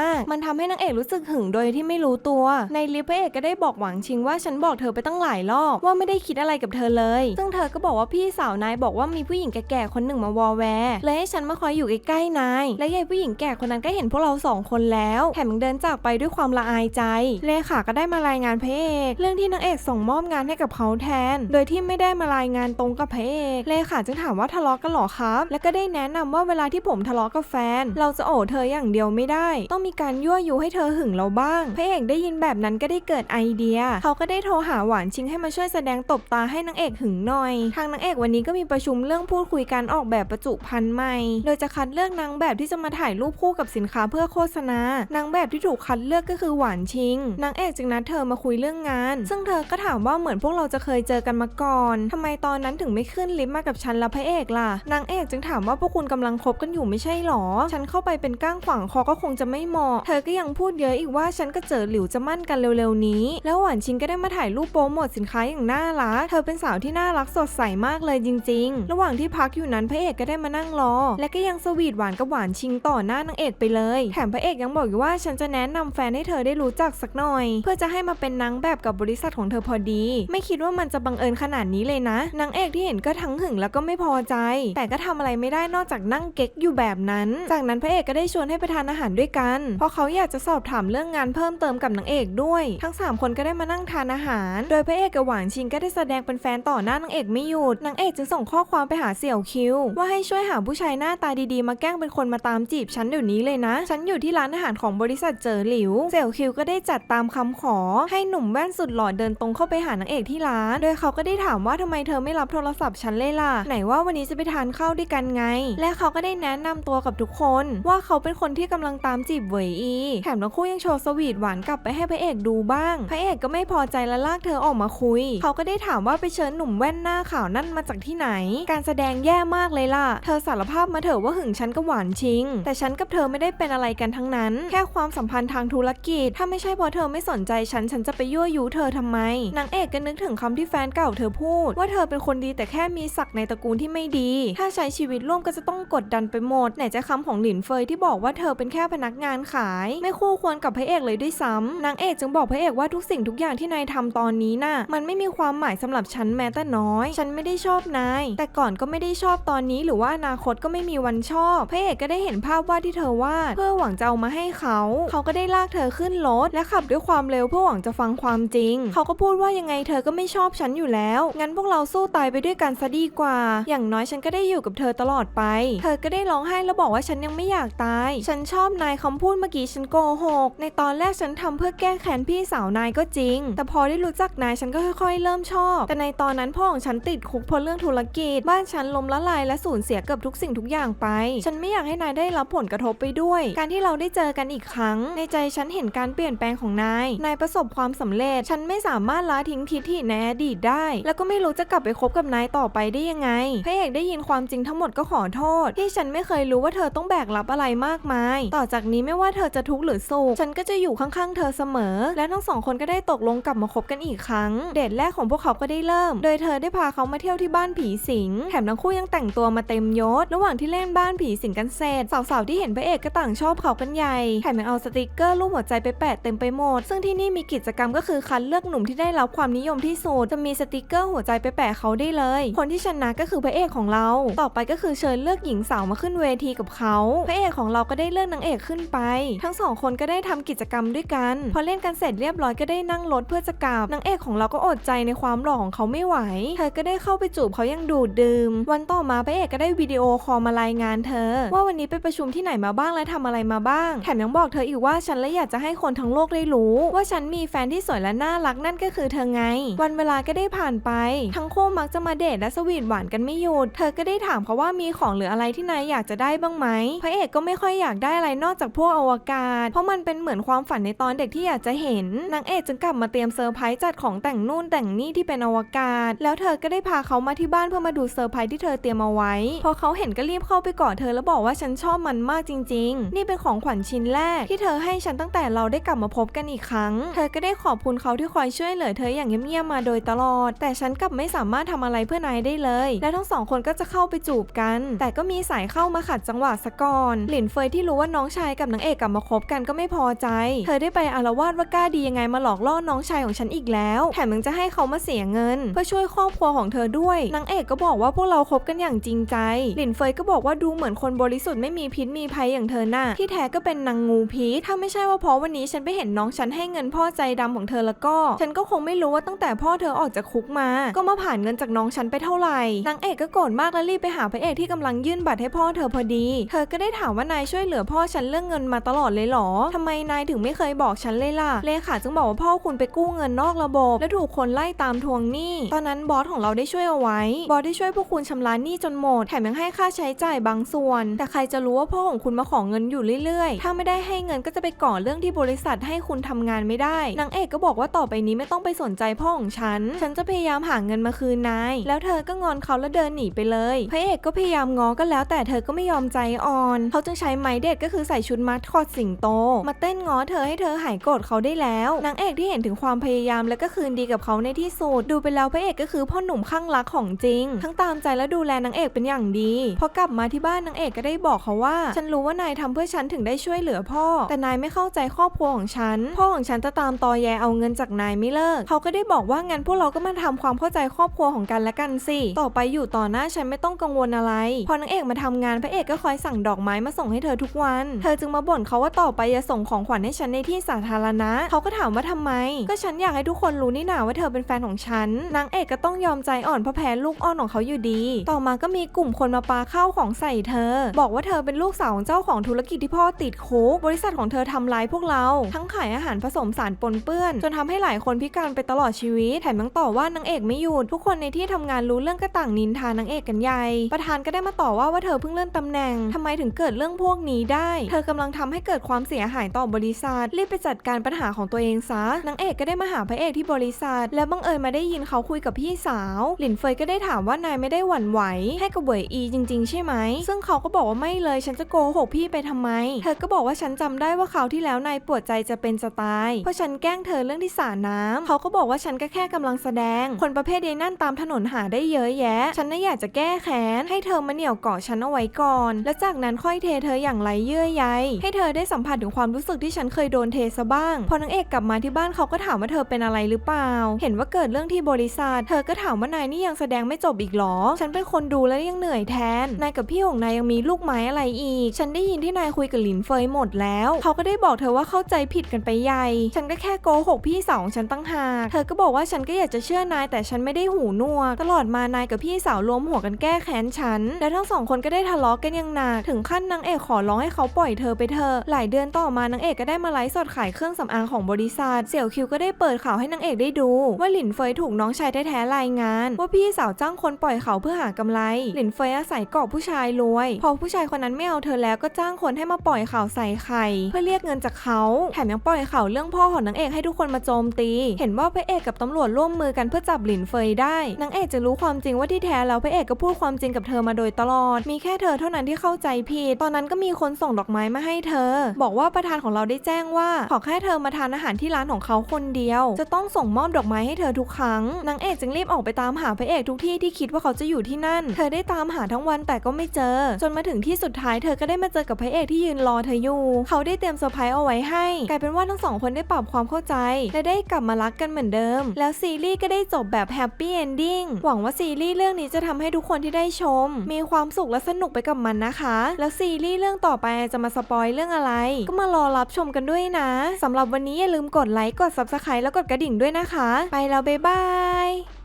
าก มันทำให้นางเอกรู้สึกหึงโดยที่ไม่รู้ตัว ในลิฟต์พระเอกก็ได้บอกหวางชิงว่าฉันบอกเธอไปตั้งหลายรอบว่าไม่ได้คิดอะไรกับเธอเลย ซึ่งเธอก็บอกว่าพี่สาวนายบอกว่ามีผู้หญิงแก่ๆคนหนึ่งมาวอแวร์เลยให้ฉันมาคอยอยู่ใกล้ๆนาย และยายผู้หญิงแก่คนนั้นก็เห็นพวกเราสองคนแล้วแถมยังเดินจากไปด้วยความละอายใจเลขาก็ได้มารายงานพระเอกเรื่องที่นางเอกส่งมอบงานให้กับเขาแทน โดยที่ไม่ได้มารายงานตรงกับพระเอกเลขาจึงถามว่าทะเลาะกันหรอครับและก็ได้แนะนำว่าเวลาที่ผมทะเลาะกับแฟน เราจะโอบเธออย่างเดียวไม่ได้ ต้องมีการยั่วยุให้เธอหึงเราบ้างพระเอกได้ยินแบบนั้นก็ได้เกิดไอเดีย เขาก็ได้โทรหาหวานชิงให้มาช่วยแสดงตบตาให้นางเอกหึงหน่อย ทางนางเอกวันนี้ก็มีประชุมเรื่องพูดคุยการออกแบบประจุภัณฑ์ใหม่ โดยจะคัดเลือกนางแบบที่จะมาถ่ายรูปคู่กับสินค้าเพื่อโฆษณานางแบบที่ถูกคัดเลือกก็คือหวานชิงนางเอกจึงนัดเธอมาคุยเรื่องงาน ซึ่งเธอก็ถามว่าเหมือนพวกเราจะเคยเจอกันมาก่อนทำไมตอนนั้นถึงไม่ขึ้นลิฟต์มากับฉันแล้วพระเอกล่ะนางเอกจึงถามว่าพวกคุณกำลังคบกันอยู่ไม่ใช่หรอ ฉันเข้าไปเป็นก้างขวางคอก็คงจะไม่เหมาะ เธอก็ยังพูดเยอะอีกว่าฉันก็เจอหลิวจะมั่นกันเร็วๆนี้ แล้วหวานชิงก็ได้มาถ่ายรูปโปรโมทสินค้าอย่างน่ารัก เธอเป็นสาวที่น่ารักสดใสมากเลยจริง ๆ ระหว่างที่พักอยู่นั้นพระเอกก็ได้มานั่งรอ และก็ยังสวีทหวานกับหวานชิงต่อหน้านางเอกไปเลย แถมพระเอกยังบอกอยู่ว่าฉันจะแนะนำแฟนให้เธอได้รู้จักสักหน่อย เพื่อจะให้มาเป็นนางแบบกับบริษัทของเธอพอดี ไม่คิดว่ามันจะบังเอิญขนาดนี้เลยนะ นางเอกที่เห็นก็ทั้งหึงแล้วก็ไม่พอใจ แต่ก็ทำอะไรไม่ได้นอกจากนั่งเก๊กอยู่แบบนั้น จากนั้นพระเอกก็ได้ชวนให้ไปทานอาหารด้วยกัน เพราะเขาอยากจะสอบถามเรื่องงานเพิ่มเติมกับนางเอกด้วย ทั้งสามคนก็ได้มานั่งทานอาหาร โดยพระเอกกับหวานชิงก็ได้แสดงเป็นแฟนต่อหน้านางเอกไม่หยุดนางเอกจึงส่งข้อความไปหาเสี่ยวคิว ว่าให้ช่วยหาผู้ชายหน้าตาดีๆ มาแกล้งเป็นคนมาตามจีบฉันเดี๋ยวนี้เลยนะ ฉันอยู่ที่ร้านอาหารของบริษัทเจอหลิว เสี่ยวคิวก็ได้จัดตามคำขอ ให้หนุ่มแว่นสุดหล่อเดินตรงเข้าไปหานางเอกที่ร้าน โดยเขาก็ได้ถามว่าทำไมเธอไม่รับโทรศัพท์ฉันเลยล่ะไหนว่าวันนี้จะไปทานข้าวด้วยกันไง และเขาก็ได้แนะนำตัวกับทุกคน ว่าเขาเป็นคนที่กำลังตามจีบเหวยอีแถมทั้งคู่ยังโชว์สวีทหวานกลับไปให้พระเอกดูบ้าง พระเอกก็ไม่พอใจและลากเธอออกมาคุย เขาก็ได้ถามว่าไปเชิญหนุ่มแว่นหน้าขาวนั่นมาจากที่ไหน การแสดงแย่มากเลยล่ะ เธอสารภาพมาเถอะว่าหึงฉันกับหวานชิง แต่ฉันกับเธอไม่ได้เป็นอะไรกันทั้งนั้น แค่ความสัมพันธ์ทางธุรกิจ ถ้าไม่ใช่เพราะเธอไม่สนใจฉัน ฉันจะไปยั่วยุเธอทำไม นางเอกก็นึกถึงคำที่แฟนเก่าเธอพูด ว่าเธอเป็นคนดีแต่แค่มีศักดิ์ในตระกูลที่ไม่ดี ถ้าใช้ชีวิตร่วมก็จะต้องกดดันไปหมด ไหนจะคำของหลินเฟยที่บอกว่าเธอเป็นแค่พนักงานขาย ไม่คู่ควรกับพระเอกเลยด้วยซ้ำนางเอกจึงบอกพระเอกว่าทุกสิ่งทุกอย่างที่นายทำตอนนี้น่ะ มันไม่มีความหมายสำหรับฉันแม้แต่น้อย ฉันไม่ได้ชอบนาย แต่ก่อนก็ไม่ได้ชอบตอนนี้หรือว่าอนาคตก็ไม่มีวันชอบ พระเอกก็ได้เห็นภาพวาดที่เธอวาดเพื่อหวังจะเอามาให้เขา เขาก็ได้ลากเธอขึ้นรถและขับด้วยความเร็วเพื่อหวังจะฟังความจริง เขาก็พูดว่ายังไงเธอก็ไม่ชอบฉันอยู่แล้ว งั้นพวกเราสู้ตายไปด้วยกันซะดีกว่า อย่างน้อยฉันก็ได้อยู่กับเธออตลอดไป เธอก็ได้ร้องไห้แล้วบอกว่าฉันยังไม่อยากตาย ฉันชอบนายคำพูดเมื่อกี้ฉันโกหก ในตอนแรกฉันทำเพื่อแก้แค้นพี่สาวนายก็จริง แต่พอได้รู้จักนายฉันก็ค่อยๆ เริ่มชอบ แต่ในตอนนั้นพ่อของฉันติดคุกเพราะเรื่องธุรกิจ บ้านฉันล้มละลายและสูญเสียเกือบทุกสิ่งทุกอย่างไป ฉันไม่อยากให้นายได้รับผลกระทบไปด้วย การที่เราได้เจอกันอีกครั้ง ในใจฉันเห็นการเปลี่ยนแปลงของนาย นายประสบความสำเร็จ ฉันไม่สามารถละทิ้งทิฐิในอดีตได้ แล้วก็ไม่รู้จะกลับไปคบกับนายต่อไปได้ยังไงพระเอกได้ยินความจริงทั้งหมดก็ขอโทษ ที่ฉันไม่เคยรู้ว่าเธอต้องแบกรับอะไรมากมาย ต่อจากนี้ไม่ว่าเธอจะทุกข์หรือสุขฉันก็จะอยู่ข้างๆ เธอเสมอ และทั้งสองคนก็ได้ตกลงกลับมาคบกันอีกครั้ง เดทแรกของพวกเขาก็ได้เริ่ม โดยเธอได้พาเขามาเที่ยวที่บ้านผีสิง แถมทั้งคู่ยังแต่งตัวมาเต็มยศ ระหว่างที่เล่นบ้านผีสิงกันเสร็จสาวๆที่เห็นพระเอกก็ต่างชอบเขากันใหญ่ แถมยังเอาสติกเกอร์รูปหัวใจไปแปะเต็มไปหมด ซึ่งที่นี่มีกิจกรรมก็คือคัดเลือกหนุ่มที่ได้รับความนิยมที่สุด จะมีสติกเกอร์หัวใจไปแปะเขาได้เลย คนที่ชนะก็คือพระเอกของเรา ต่อไปไปก็คือเชิญเลือกหญิงสาวมาขึ้นเวทีกับเขาพระเอกของเราก็ได้เลือกนางเอกขึ้นไป ทั้งสองคนก็ได้ทำกิจกรรมด้วยกัน พอเล่นกันเสร็จเรียบร้อยก็ได้นั่งรถเพื่อจะกลับนางเอกของเราก็อดใจในความหล่อของเขาไม่ไหว เธอก็ได้เข้าไปจูบเขายังดูดดื่ม วันต่อมาพระเอกก็ได้วิดีโอคอลมารายงานเธอ ว่าวันนี้ไปประชุมที่ไหนมาบ้างและทำอะไรมาบ้าง แถมยังบอกเธออีกว่าฉันและอยากจะให้คนทั้งโลกได้รู้ ว่าฉันมีแฟนที่สวยและน่ารักนั่นก็คือเธอไง วันเวลาก็ได้ผ่านไป ทั้งคู่มักจะมาเดทและสวีทหวานกันไม่หยุด เธอก็ได้ถามเขาว่ามีของหรืออะไรที่นายอยากจะได้บ้างไหมพระเอกก็ไม่ค่อยอยากได้อะไรนอกจากพวกอวกาศ เพราะมันเป็นเหมือนความฝันในตอนเด็กที่อยากจะเห็นนางเอกจึงกลับมาเตรียมเซอร์ไพรส์จัดของแต่งนู่นแต่งนี่ที่เป็นอวกาศ แล้วเธอก็ได้พาเขามาที่บ้านเพื่อมาดูเซอร์ไพรส์ที่เธอเตรียมเอาไว้ พอเขาเห็นก็รีบเข้าไปกอดเธอแล้วบอกว่าฉันชอบมันมากจริง ๆ นี่เป็นของขวัญชิ้นแรก ที่เธอให้ฉันตั้งแต่เราได้กลับมาพบกันอีกครั้ง เธอก็ได้ขอบคุณเขาที่คอยช่วยเหลือเธออย่างเงียบๆมาโดยตลอด แต่ฉันกลับไม่สามารถทำอะไรเพื่อนายได้เลย และทั้งสองคนก็จะเข้าไปจูบจูบกัน แต่ก็มีสายเข้ามาขัดจังหวะซะก่อน หลินเฟยที่รู้ว่าน้องชายกับนางเอกกลับมาคบกันก็ไม่พอใจ เธอได้ไปอารวาสว่ากล้าดียังไงมาหลอกล่อน้องชายของฉันอีกแล้ว แถมยังจะให้เขามาเสียเงิน เพื่อช่วยครอบครัวของเธอด้วย นางเอกก็บอกว่าพวกเราคบกันอย่างจริงใจ หลินเฟยก็บอกว่าดูเหมือนคนบริสุทธิ์ไม่มีพิษมีภัยอย่างเธอหน่ะที่แท้ก็เป็นนางงูพิษถ้าไม่ใช่ว่าเพราะวันนี้ฉันไปเห็นน้องฉันให้เงินพ่อใจดำของเธอแล้วก็ ฉันก็คงไม่รู้ว่าตั้งแต่พ่อเธอออกจากคุกมา ก็มาผ่านเงินจากน้องฉันไปเท่าไหร่นางเอกก็โกรธมากและรีบไปหาพระเอกที่กำลังยื่นบัตรให้พ่อเธอพอดี เธอก็ได้ถามว่านายช่วยเหลือพ่อฉันเรื่องเงินมาตลอดเลยหรอทำไมนายถึงไม่เคยบอกฉันเลยล่ะ เลขาจึงบอกว่าพ่อคุณไปกู้เงินนอกระบบ และถูกคนไล่ตามทวงหนี้ ตอนนั้นบอสของเราได้ช่วยเอาไว้ บอสได้ช่วยพวกคุณชำระหนี้จนหมด แถมยังให้ค่าใช้จ่ายบางส่วน แต่ใครจะรู้ว่าพ่อของคุณมาของเงินอยู่เรื่อยๆ ถ้าไม่ได้ให้เงินก็จะไปก่อเรื่องที่บริษัทให้คุณทำงานไม่ได้ นางเอกก็บอกว่าต่อไปนี้ไม่ต้องไปสนใจพ่อของฉัน ฉันจะพยายามหาเงินมาคืนนาย แล้วเธอก็งอนเขาแล้วเดินหนีไปเลย พระเอกก็พยายามง้อก็แล้ว แต่เธอก็ไม่ยอมใจอ่อน เขาจึงใช้ไม้เด็ดก็คือใส่ชุดมัดคอดสิงโต มาเต้นง้อเธอให้เธอหายโกรธเขาได้แล้วนางเอกที่เห็นถึงความพยายามแล้วก็คืนดีกับเขาในที่สุดดูไปแล้วพระเอกก็คือพ่อหนุ่มข้างรักของจริง ทั้งตามใจและดูแลนางเอกเป็นอย่างดีพอกลับมาที่บ้านนางเอกก็ได้บอกเขาว่า ฉันรู้ว่านายทำเพื่อฉันถึงได้ช่วยเหลือพ่อ แต่นายไม่เข้าใจครอบครัวของฉัน พ่อของฉันจะตามตอแยเอาเงินจากนายไม่เลิก เขาก็ได้บอกว่างั้นพวกเราก็มาทำความเข้าใจครอบครัวของกันและกันสิ ต่อไปอยู่ต่อหน้าฉันไม่ต้องกังวลอะไร พอนางเอกมาทำงานพระเอกก็คอยสั่งดอกไม้มาส่งให้เธอทุกวัน เธอจึงมาบ่นเขาว่าต่อไปอย่าส่งของขวัญให้ฉันในที่สาธารณะ เขาก็ถามว่าทำไม ก็ฉันอยากให้ทุกคนรู้นี่นาว่าเธอเป็นแฟนของฉัน นางเอกก็ต้องยอมใจอ่อนเพราะแพ้ลูกอ้อนของเขาอยู่ดี ต่อมาก็มีกลุ่มคนมาปาข้าวของใส่เธอ บอกว่าเธอเป็นลูกสาวของเจ้าของธุรกิจที่พ่อติดคุก บริษัทของเธอทำร้ายพวกเรา ทั้งขายอาหารผสมสารปนเปื้อน จนทำให้หลายคนพิการไปตลอดชีวิต แถมยังต่อว่านางเอกไม่หยุด ทุกคนในที่ทำงานรู้เรื่องก็ต่างนินทานางเอกกันใหญ่ประธานก็ได้มาต่อว่าว่าเธอเพิ่งเลื่อนตำแหน่งทำไมถึงเกิดเรื่องพวกนี้ได้ เธอกำลังทำให้เกิดความเสียหายต่อบริษัท รีบไปจัดการปัญหาของตัวเองซะนางเอกก็ได้มาหาพระเอกที่บริษัท แล้วบังเอิญมาได้ยินเขาคุยกับพี่สาว หลินเฟยก็ได้ถามว่านายไม่ได้หวั่นไหว ให้กับเหวยอีจริง ๆ ใช่ไหม ซึ่งเขาก็บอกว่าไม่เลยฉันจะโกหกพี่ไปทำไม เธอก็บอกว่าฉันจำได้ว่าคราวที่แล้วนายปวดใจจะเป็นจะตายเพราะฉันแกล้งเธอเรื่องที่สระน้ำเขาก็บอกว่าฉันก็แค่กำลังแสดง คนประเภทยนั่นตามถนนหาได้เยอะแยะ ฉันน่ะอยากจะแก้แค้นให้เธอมาเหนี่ยวเกาะฉันเอาไว้ก่อน แล้วจากนั้นค่อยเทเธออย่างไรเยื่อใยให้เธอได้สัมผัสถึงความรู้สึกที่ฉันเคยโดนเทซะบ้าง พอนางเอกกลับมาที่บ้านเขาก็ถามว่าเธอเป็นอะไรหรือเปล่า เห็นว่าเกิดเรื่องที่บริษัท เธอก็ถามว่านายนี่ยังแสดงไม่จบอีกหรอ ฉันเป็นคนดูแล้วยังเหนื่อยแทน นายกับพี่ของนายยังมีลูกไม้อะไรอีก ฉันได้ยินที่นายคุยกับหลินเฟยหมดแล้ว เขาก็ได้บอกเธอว่าเข้าใจผิดกันไปใหญ่ ฉันก็แค่โกหกพี่สาวของฉันตั้งหากเธอก็บอกว่าฉันก็อยากจะเชื่อนายแต่ฉันไม่ได้หูหนวก ตลอดมานายกับพี่สาวรวมหัวกันแก้แค้นฉัน และทั้งสองคนก็ได้ทะเลาะกันอย่างหนักถึงขั้นนางเอกขอร้องให้เขาปล่อยเธอไปเถอะหลายเดือนต่อมานางเอกก็ได้มาไลฟ์สดขายเครื่องสำอางของบริษัท เสี่ยวคิวก็ได้เปิดข่าวให้นางเอกได้ดู ว่าหลินเฟยถูกน้องชายแท้ๆรายงาน ว่าพี่สาวจ้างคนปล่อยเขาเพื่อหากำไร หลินเฟยอาศัยเกาะผู้ชายรวย พอผู้ชายคนนั้นไม่เอาเธอแล้วก็จ้างคนให้มาปล่อยข่าวใส่ไข่ เพื่อเรียกเงินจากเขาแถมยังปล่อยข่าวเรื่องพ่อของนางเอกให้ทุกคนมาโจมตี เห็นว่าพระเอกกับตำรวจร่วมมือกันเพื่อจับหลินเฟยได้นางเอกจะรู้ความจริงว่าที่แท้แล้วพระเอกก็พูดความจริงกับเธอมาโดยตลอด มีแค่เธอเท่านั้นที่เข้าใจผิด ตอนนั้นก็มีคนส่งดอกไม้มาให้เธอ บอกว่าประธานของเราได้แจ้งว่า ขอแค่เธอมาทานอาหารที่ร้านของเขาคนเดียว จะต้องส่งมอบดอกไม้ให้เธอทุกครั้ง นางเอกจึงรีบออกไปตามหาพระเอกทุกที่ที่คิดว่าเขาจะอยู่ที่นั่น เธอได้ตามหาทั้งวันแต่ก็ไม่เจอ จนมาถึงที่สุดท้ายเธอก็ได้มาเจอกับพระเอกที่ยืนรอเธออยู่ เขาได้เตรียมเซอร์ไพรส์เอาไว้ให้ กลายเป็นว่าทั้งสองคนได้ปรับความเข้าใจ และได้กลับมารักกันเหมือนเดิม แล้วซีรีส์ก็ได้จบแบบแฮปปี้เอนดิ้ง หวังว่าซีรีส์เรื่องนี้จะทำให้ทุกคนที่ได้ชม มีความสุขและสนุกไปกับมันนะคะ แล้วซีรีส์เรื่องต่อไปจะมาสปอยเรื่องอะไร ก็มารอรับชมกันด้วยนะสำหรับวันนี้อย่าลืมกดไลค์กด subscribe แล้วกดกระดิ่งด้วยนะคะ ไปแล้วบ๊ายบาย